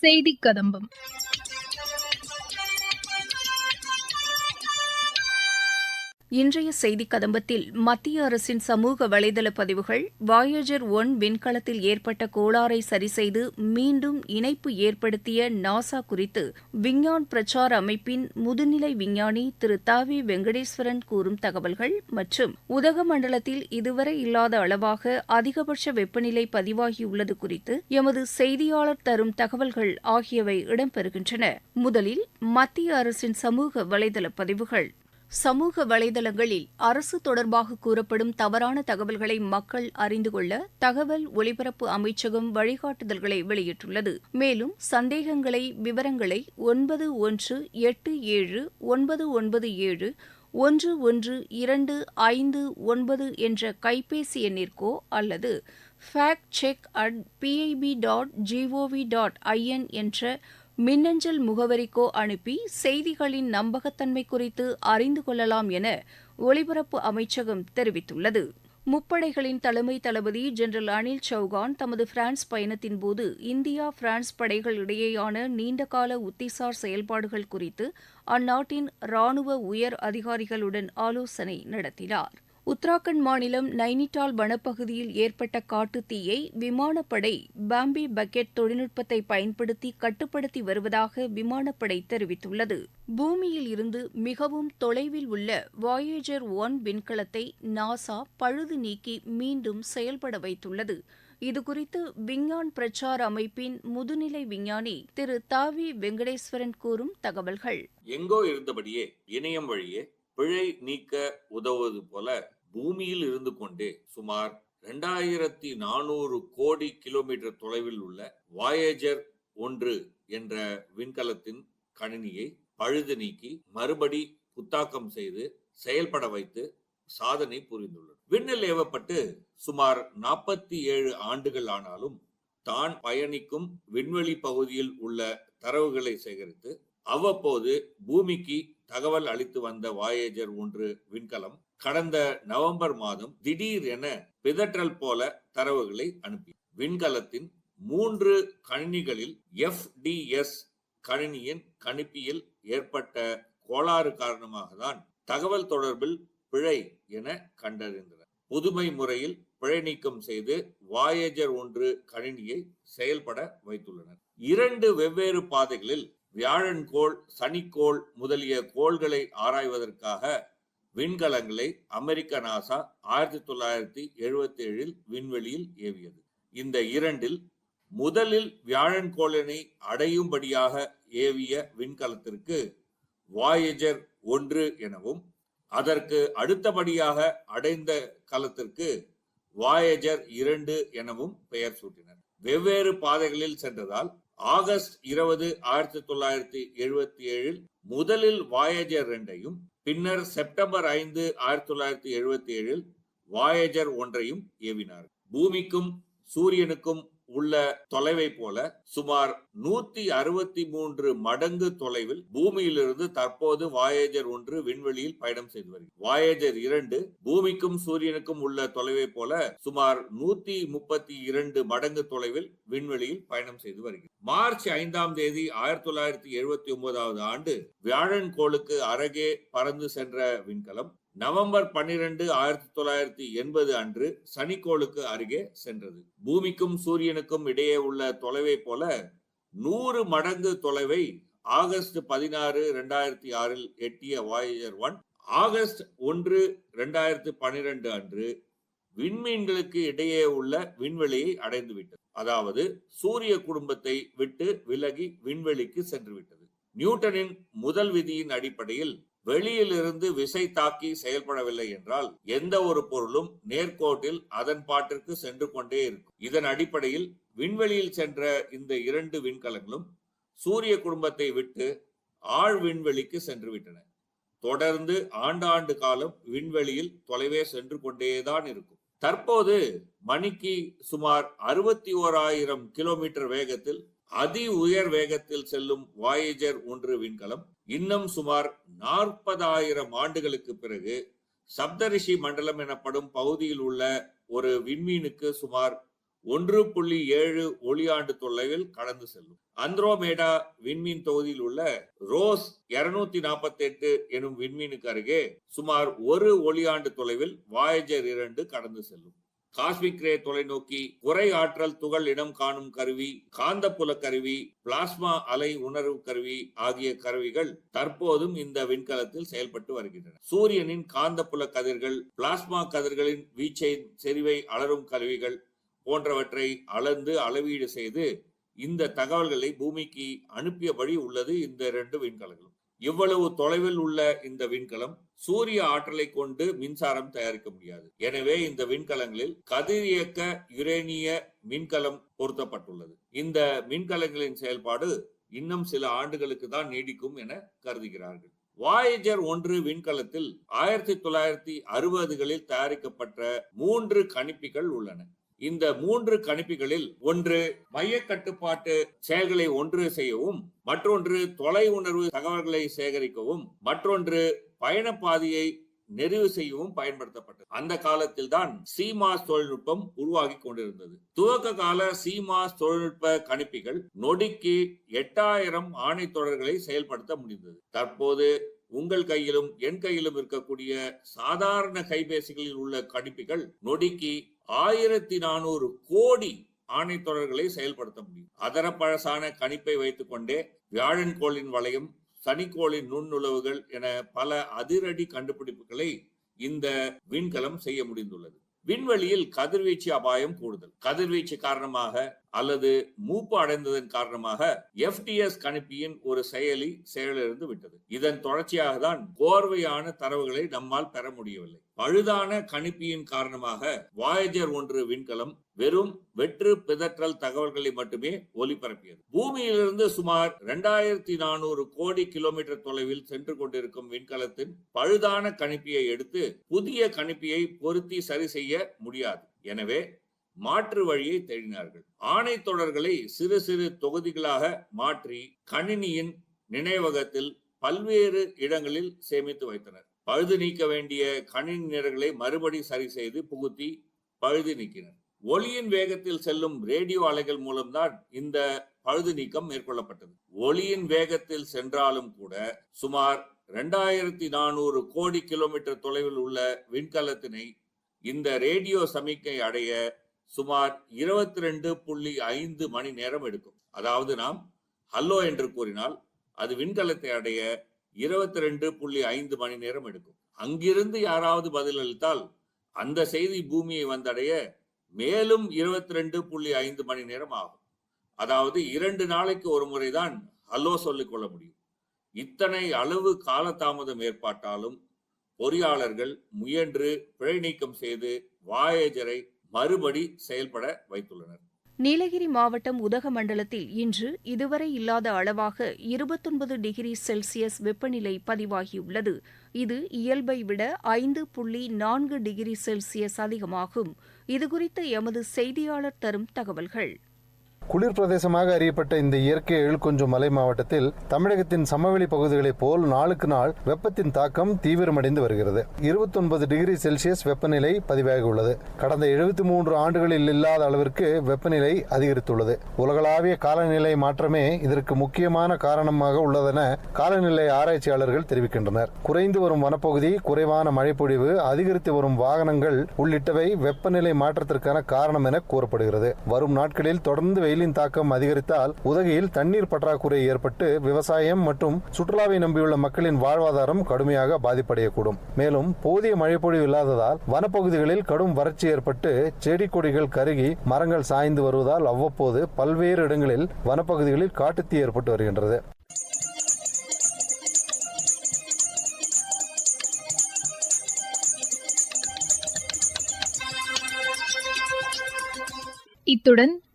செய்தி கதம்பம். இன்றைய செய்தி கதம்பத்தில் மத்திய அரசின் சமூக வலைதள பதிவுகள் வாயேஜர் ஒன் விண்கலத்தில் ஏற்பட்ட கோளாறை சரிசெய்து மீண்டும் இணைப்பு ஏற்படுத்திய நாசா குறித்து விஞ்ஞான் பிரச்சார அமைப்பின் முதுநிலை விஞ்ஞானி திரு தாவி வெங்கடேஸ்வரன் கூறும் தகவல்கள் மற்றும் உதகமண்டலத்தில் இதுவரை இல்லாத அளவாக அதிகபட்ச வெப்பநிலை பதிவாகியுள்ளது குறித்து எமது செய்தியாளர் தரும் தகவல்கள் ஆகியவை இடம்பெறுகின்றன. முதலில் மத்திய அரசின் சமூக வலைதள பதிவுகள். சமூக வலைதளங்களில் அரசு தொடர்பாக கூறப்படும் தவறான தகவல்களை மக்கள் அறிந்து கொள்ள தகவல் ஒலிபரப்பு அமைச்சகம் வழிகாட்டுதல்களை வெளியிட்டுள்ளது. மேலும் சந்தேகங்களை விவரங்களை ஒன்பது ஒன்று எட்டு ஏழு ஒன்பது ஒன்பது ஏழு ஒன்று ஒன்று இரண்டு ஐந்து ஒன்பது என்ற கைபேசி எண்ணிற்கோ அல்லது fact check at PIB dot GOV dot IN என்ற மின்னஞ்சல் முகவரிக்கோ அனுப்பி செய்திகளின் நம்பகத்தன்மை குறித்து அறிந்து கொள்ளலாம் என ஒலிபரப்பு அமைச்சகம் தெரிவித்துள்ளது. முப்படைகளின் தலைமை தளபதி ஜெனரல் அனில் சௌகான் தமது பிரான்ஸ் பயணத்தின் போது இந்தியா பிரான்ஸ் படைகள் இடையேயான நீண்டகால உத்திசார் செயல்பாடுகள் குறித்து அந்நாட்டின் ராணுவ உயர் அதிகாரிகளுடன் ஆலோசனை நடத்தினார். உத்தராகண்ட் மாநிலம் நைனிடால் வனப்பகுதியில் ஏற்பட்ட காட்டுத் தீயை விமானப்படை பாம்பே பக்கெட் தொழில்நுட்பத்தை பயன்படுத்தி கட்டுப்படுத்தி வருவதாக விமானப்படை தெரிவித்துள்ளது. பூமியில் இருந்து மிகவும் தொலைவில் உள்ள வாயேஜர் ஒன் விண்கலத்தை நாசா பழுது நீக்கி மீண்டும் செயல்பட வைத்துள்ளது. இதுகுறித்து விஞ்ஞான் பிரச்சார அமைப்பின் முதுநிலை விஞ்ஞானி திரு தாவி வெங்கடேஸ்வரன் கூறும் தகவல்கள். எங்கோ இருந்தபடியே இணையம் வழியே பிழை நீக்க உதவுவது போல பூமியில் இருந்து கொண்டே சுமார் இரண்டாயிரத்தி நானூறு கோடி கிலோமீட்டர் தொலைவில் உள்ள வாயேஜர் ஒன்று என்ற விண்கலத்தின் கணினியை பழுது நீக்கி மறுபடி புத்தாக்கம் செய்து செயல்பட வைத்து சாதனை புரிந்துள்ளது. விண்ணில் ஏவப்பட்டு சுமார் நாற்பத்தி ஏழு ஆண்டுகள் ஆனாலும் தான் பயணிக்கும் விண்வெளி பகுதியில் உள்ள தரவுகளை சேகரித்து அவ்வப்போது பூமிக்கு தகவல் அளித்து வந்த வாயேஜர் ஒன்று விண்கலம் கடந்த நவம்பர் மாதம் திடீர் என பிதற்றல் போல தரவுகளை அனுப்பி விண்கலத்தின் மூன்று கணினிகளில் எஃப்டிஎஸ் கணினியின் கணிப்பியில் ஏற்பட்ட கோளாறு காரணமாக தான் தகவல் தொடர்பில் பிழை என கண்டறிந்தனர். புதுமை முறையில் பிழை நீக்கம் செய்து வாயேஜர் ஒன்று கணினியை செயல்பட வைத்துள்ளனர். இரண்டு வெவ்வேறு பாதைகளில் வியாழன் கோள் சனிக்கோள் முதலிய கோள்களை ஆராய்வதற்காக விண்கலங்களை அமெரிக்க நாசா ஆயிரத்தி தொள்ளாயிரத்தி எழுபத்தி ஏழில் விண்வெளியில் ஏவியது. இந்த இரண்டில் முதலில் வியாழன் கோளனை அடையும்படியாக ஏவிய விண்கலத்திற்கு வாயேஜர் ஒன்று எனவும் அதற்கு அடுத்தபடியாக அடைந்த கலத்திற்கு வாயேஜர் இரண்டு எனவும் பெயர் சூட்டினர். வெவ்வேறு பாதைகளில் சென்றதால் ஆகஸ்ட் இருபது ஆயிரத்தி தொள்ளாயிரத்தி எழுபத்தி ஏழில் முதலில் வாயேஜர் ரெண்டையும் பின்னர் செப்டம்பர் ஐந்து ஆயிரத்தி தொள்ளாயிரத்தி எழுபத்தி ஏழில் வாயேஜர் ஒன்றையும் ஏவினார். பூமிக்கும் சூரியனுக்கும் உள்ள தொலைவை போல சுமார் நூத்தி அறுபத்தி மூன்று மடங்கு தொலைவில் பூமியிலிருந்து தற்போது வாயேஜர் ஒன்று விண்வெளியில் பயணம் செய்து வருகிறது. வாயேஜர் இரண்டு பூமிக்கும் சூரியனுக்கும் உள்ள தொலைவை போல சுமார் நூத்தி முப்பத்தி இரண்டு மடங்கு தொலைவில் விண்வெளியில் பயணம் செய்து வருகிறது. மார்ச் ஐந்தாம் தேதி ஆயிரத்தி தொள்ளாயிரத்தி எழுபத்தி ஒன்பதாவது ஆண்டு வியாழன் கோளுக்கு அருகே பறந்து சென்ற விண்கலம். நவம்பர் பன்னிரண்டு ஆயிரத்தி தொள்ளாயிரத்தி எண்பது அன்று சனிக்கோளுக்கு அருகே சென்றது. பூமிக்கும் சூரியனுக்கும் இடையே உள்ள தொலைவை போல நூறு மடங்கு தொலைவை ஆகஸ்ட் பதினாறு இரண்டாயிரத்தி ஆறில் எட்டிய வாயேஜர் ஒன் ஆகஸ்ட் ஒன்று இரண்டாயிரத்தி பன்னிரண்டு அன்று விண்மீன்களுக்கு இடையே உள்ள விண்வெளியை அடைந்துவிட்டது. அதாவது சூரிய குடும்பத்தை விட்டு விலகி விண்வெளிக்கு சென்றுவிட்டது. நியூட்டனின் முதல் விதியின் அடிப்படையில் வெளியிலிருந்து விசை தாக்கி செயல்படவில்லை என்றால் எந்த ஒரு பொருளும் நேர்கோட்டில் அதன் பாட்டிற்கு சென்று கொண்டே இருக்கும். இதன் அடிப்படையில் விண்வெளியில் சென்ற இந்த இரண்டு விண்கலங்களும் சூரிய குடும்பத்தை விட்டு ஆழ் விண்வெளிக்கு சென்று விட்டன. தொடர்ந்து ஆண்டாண்டு காலம் விண்வெளியில் தொலைவே சென்று கொண்டேதான் இருக்கும். தற்போது மணிக்கு சுமார் அறுபத்தி ஓராயிரம் கிலோமீட்டர் வேகத்தில் அதி உயர் வேகத்தில் செல்லும் வாயேஜர் ஒன்று விண்கலம் இன்னும் சுமார் நாற்பதாயிரம் ஆண்டுகளுக்கு பிறகு சப்தரிஷி மண்டலம் எனப்படும் பகுதியில் உள்ள ஒரு விண்மீனுக்கு சுமார் ஒன்று புள்ளி ஏழு ஒளியாண்டு தொலைவில் கடந்து செல்லும். அந்த்ரோமேடா விண்மீன் தொகுதியில் உள்ள ரோஸ் இருநூத்தி நாற்பத்தி எட்டு எனும் விண்மீனுக்கு அருகே சுமார் ஒரு ஒளியாண்டு தொலைவில் வாயேஜர் இரண்டு கடந்து செல்லும். காஸ்மிக் ரே தொலைநோக்கி குறை ஆற்றல் துகள் இடம் காணும் கருவி காந்தப்புல கருவி பிளாஸ்மா அலை உணர்வு கருவி ஆகிய கருவிகள் தற்போதும் இந்த விண்கலத்தில் செயல்பட்டு வருகின்றன. சூரியனின் காந்தப்புல கதிர்கள் பிளாஸ்மா கதிர்களின் வீச்சை செறிவை அளரும் கருவிகள் போன்றவற்றை அளந்து அளவீடு செய்து இந்த தகவல்களை பூமிக்கு அனுப்பியபடி உள்ளது இந்த இரண்டு விண்கலங்கள் இவ்வளவு தொலைவில் உள்ள இந்த விண்கலம் சூரிய ஆற்றலை கொண்டு மின்சாரம் தயாரிக்க முடியாது. எனவே இந்த விண்கலங்களில் கதிரியக்க யுரேனிய மின்கலம் பொருத்தப்பட்டுள்ளது. இந்த மின்கலங்களின் செயல்பாடு இன்னும் சில ஆண்டுகளுக்கு தான் நீடிக்கும் என கருதுகிறார்கள். வாயேஜர் ஒன்று விண்கலத்தில் ஆயிரத்தி தொள்ளாயிரத்தி அறுபதுகளில் தயாரிக்கப்பட்ட மூன்று கணிப்பிகள் உள்ளன. இந்த மூன்று கணிப்பிகளில் ஒன்று மைய கட்டுப்பாட்டு செயல்களை ஒன்று செய்யவும் மற்றொன்று தொலை உணர்வு தகவல்களை சேகரிக்கவும் மற்றொன்று பயணப்பாதையை நெறிவு செய்யவும் பயன்படுத்தப்பட்டது. அந்த காலத்தில் தான் சீமாஸ் தொழில்நுட்பம் உருவாகி கொண்டிருந்தது. துவக்க கால சீமாஸ் தொழில்நுட்ப கணிப்பிகள் நொடிக்கு எட்டாயிரம் ஆணை தொடர்களை செயல்படுத்த முடிந்தது. தற்போது உங்கள் கையிலும் என் கையிலும் இருக்கக்கூடிய சாதாரண கைபேசிகளில் உள்ள கணிப்பிகள் நொடிக்கு ஆயிரத்தி நானூறு கோடி ஆணைத்தொடர்களை செயல்படுத்த முடியும். அதரப்பழசான கணிப்பை வைத்துக் கொண்டே வியாழன் கோளின் வளையம் சனிக்கோளின் நுண்ணுளவுகள் என பல அதிரடி கண்டுபிடிப்புகளை இந்த விண்கலம் செய்ய முடிந்துள்ளது. விண்வெளியில் கதிர்வீச்சு அபாயம் கூடுதல். கதிர்வீச்சு காரணமாக அல்லது மூப்பு அடைந்ததன் காரணமாக எஃப்டிஎஸ் கணிப்பியின் ஒரு செயலி செயலிழந்து விட்டது. இதன் தொடர்ச்சியாக தான் கோர்வையான தரவுகளை நம்மால் பெற முடியவில்லை. பழுதான கணிப்பியின் காரணமாக வாயேஜர் ஒன்று விண்கலம் வெறும் வெற்று பிதற்றல் தகவல்களை மட்டுமே ஒலிபரப்பியது. பூமியிலிருந்து சுமார் இரண்டாயிரத்தி நானூறு கோடி கிலோமீட்டர் தொலைவில் சென்று கொண்டிருக்கும் விண்கலத்தின் பழுதான கணிப்பியை எடுத்து புதிய கணிப்பியை பொருத்தி சரி செய்ய முடியாது. எனவே மாற்று வழியை தேடினார்கள். ஆணை தொடர்களை சிறு சிறு தொகுதிகளாக மாற்றி கணினியின் நினைவகத்தில் பல்வேறு இடங்களில் சேமித்து வைத்தனர். பழுது நீக்க வேண்டிய கணினி நிறங்களை மறுபடி சரி செய்து புகுத்தி பழுது நீக்கினர். ஒளியின் வேகத்தில் செல்லும் ரேடியோ அலைகள் மூலம்தான் இந்த பழுது நீக்கம் மேற்கொள்ளப்பட்டது. ஒளியின் வேகத்தில் சென்றாலும் கூட சுமார் இரண்டாயிரத்தி நானூறு கோடி கிலோமீட்டர் தொலைவில் உள்ள விண்கலத்தினை இந்த ரேடியோ சமிக்கை அடைய சுமார் இருபத்தி ரெண்டு புள்ளி ஐந்து மணி நேரம் எடுக்கும். அதாவது நாம் ஹல்லோ என்று கூறினால் அது விண்கலத்தை அடைய இருபத்தி ரெண்டு புள்ளி ஐந்து மணி நேரம் எடுக்கும். அங்கிருந்து யாராவது பதிலளித்தால் அந்த செய்தி பூமியை வந்தடைய மேலும் இருபத்தி ரெண்டு புள்ளி ஐந்து மணி நேரம் ஆகும். அதாவது இரண்டு நாளைக்கு ஒரு முறைதான் ஹலோ சொல்லிக் கொள்ள முடியும். இத்தனை அளவு காலதாமதம் ஏற்பட்டாலும் பொறியாளர்கள் முயன்று பிழை நீக்கம் செய்து வாயேஜரை மறுபடி செயல்பட வைத்துள்ளனர். நீலகிரி மாவட்டம் உதகமண்டலத்தில் இன்று இதுவரை இல்லாத அளவாக இருபத்தொன்பது டிகிரி செல்சியஸ் வெப்பநிலை பதிவாகியுள்ளது. இது இயல்பை விட ஐந்து புள்ளி நான்கு டிகிரி செல்சியஸ் அதிகமாகும். இதுகுறித்து எமது செய்தியாளர் தரும் தகவல்கள். குளிர் பிரதேசமாக அறியப்பட்ட இந்த இயற்கை எழுக்கொஞ்சும் மலை மாவட்டத்தில் தமிழகத்தின் சமவெளி பகுதிகளைப் போல் நாளுக்கு நாள் வெப்பத்தின் தாக்கம் தீவிரமடைந்து வருகிறது. இருபத்தொன்பது டிகிரி செல்சியஸ் வெப்பநிலை பதிவாகியுள்ளது கடந்த எழுபத்தி மூன்று ஆண்டுகளில் இல்லாத அளவிற்கு வெப்பநிலை அதிகரித்துள்ளது. உலகளாவிய காலநிலை மாற்றமே இதற்கு முக்கியமான காரணமாக உள்ளதென காலநிலை ஆராய்ச்சியாளர்கள் தெரிவிக்கின்றனர். குறைந்து வரும் வனப்பகுதி குறைவான மழைப்பொழிவு அதிகரித்து வரும் வாகனங்கள் உள்ளிட்டவை வெப்பநிலை மாற்றத்திற்கான காரணம் என கூறப்படுகிறது. வரும் நாட்களில் தொடர்ந்து வெயிலின் தாக்கம் அதிகரித்தால் உதகையில் தண்ணீர் பற்றாக்குறை ஏற்பட்டு விவசாயம் மற்றும் சுற்றுலாவை நம்பியுள்ள மக்களின் வாழ்வாதாரம் கடுமையாக பாதிப்படையக்கூடும். மேலும் போதிய மழைப்பொழிவு இல்லாததால் வனப்பகுதிகளில் கடும் வறட்சி ஏற்பட்டு செடி கொடிகள் கருகி மரங்கள் சாய்ந்து வருவதால் அவ்வப்போது பல்வேறு இடங்களில் வனப்பகுதிகளில் காட்டுத்தீ ஏற்பட்டு வருகின்றது. இத்துடன்